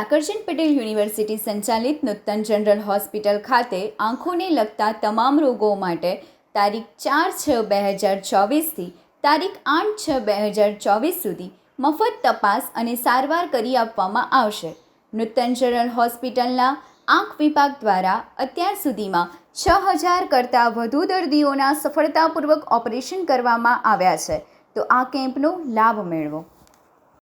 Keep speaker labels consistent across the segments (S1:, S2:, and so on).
S1: ઠાકરચંદ Patel university સંચાલિત નૂતન general hospital ખાતે આંખોને લગતા તમામ રોગો માટે તારીખ ચાર છ બે હજાર ચોવીસથી તારીખ આઠ છ બે હજાર ચોવીસ સુધી મફત તપાસ અને સારવાર કરી આપવામાં આવશે. નૂતન જનરલ હોસ્પિટલના આંખ વિભાગ દ્વારા અત્યાર સુધીમાં છ હજાર કરતાં વધુ દર્દીઓના સફળતાપૂર્વક ઓપરેશન કરવામાં આવ્યા છે. તો આ કેમ્પનો લાભ મેળવો.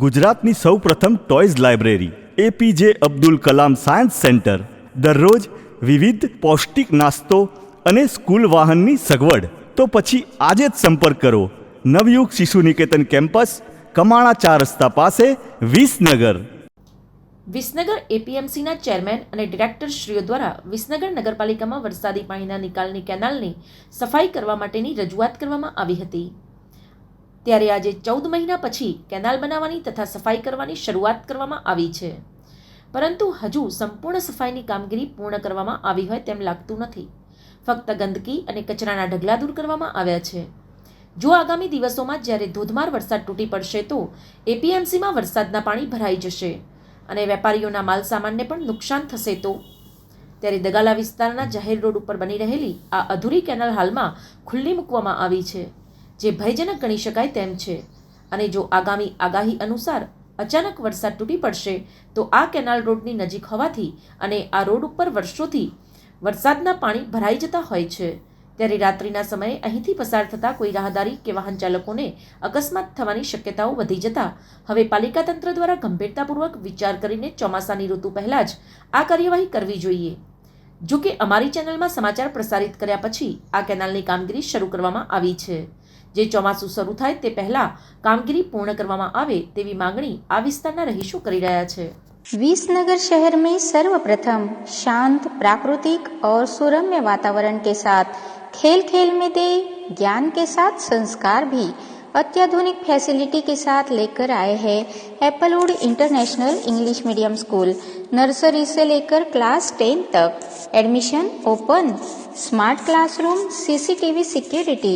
S2: ગુજરાતની સૌપ્રથમ toys library APJ Abdul Kalam science centre, દરરોજ વિવિધ પૌષ્ટિક નાસ્તો અને સ્કૂલ વાહનની સગવડ. તો પછી આજે જ સંપર્ક કરો. નવયુગ શિશુ નિકેતન કેમ્પસ, કમાણા ચાર રસ્તા પાસે, વિસનગર.
S3: વિસનગર એપીએમસીના ચેરમેન અને ડિરેક્ટર શ્રીઓ દ્વારા વિસનગર નગરપાલિકામાં વરસાદી પાણીના નિકાલની કેનાલની સફાઈ કરવા માટેની રજૂઆત કરવામાં આવી હતી. ત્યારે આજે ચૌદ મહિના પછી કેનાલ બનાવવાની તથા સફાઈ કરવાની શરૂઆત કરવામાં આવી છે. પરંતુ હજુ સંપૂર્ણ સફાઈની કામગીરી પૂર્ણ કરવામાં આવી હોય તેમ લાગતું નથી. ફક્ત ગંદકી અને કચરાના ઢગલા દૂર કરવામાં આવ્યા છે. જો આગામી દિવસોમાં જ્યારે ધોધમાર વરસાદ તૂટી પડશે તો એપીએમસીમાં વરસાદના પાણી ભરાઈ જશે અને વેપારીઓના માલ સામાનને પણ નુકસાન થશે તો. ત્યારે દગાલા વિસ્તારના જાહેર રોડ ઉપર બની રહેલી આ અધૂરી કેનાલ હાલમાં ખુલ્લી મૂકવામાં આવી છે. જે ભયજનક ગણી શકાય તેમ છે. અને જો આગામી આગાહી અનુસાર અચાનક વરસાદ તૂટી પડશે, તો આ કેનાલ રોડની નજીક હોવાથી અને આ રોડ ઉપર વર્ષોથી વરસાદના પાણી ભરાઈ જતા હોય છે. ત્યારે રાત્રિના સમયે અહીંથી પસાર થતા કોઈ રાહદારી કે વાહન ચાલકોને અકસ્માત થવાની શક્યતાઓ વધી જતા, હવે પાલિકા તંત્ર દ્વારા ગંભીરતાપૂર્વક વિચાર કરીને ચોમાસાની ઋતુ પહેલાં જ આ કાર્યવાહી કરવી જોઈએ. જો કે અમારી ચેનલમાં સમાચાર પ્રસારિત કર્યા પછી આ કેનાલની કામગીરી શરૂ કરવામાં આવી છે. જે ચોમાસું શરૂ થાય તે પહેલાં કામગીરી પૂર્ણ કરવામાં આવે તેવી માંગણી આ વિસ્તારના રહીશો કરી રહ્યા છે
S4: विसनगर शहर में सर्वप्रथम शांत प्राकृतिक और सुरम्य वातावरण के साथ खेल खेल में दे ज्ञान के साथ संस्कार भी अत्याधुनिक फैसिलिटी के साथ लेकर आए हैं Applewood international English medium school nursery से लेकर क्लास टेन तक admission open smart classroom CCTV security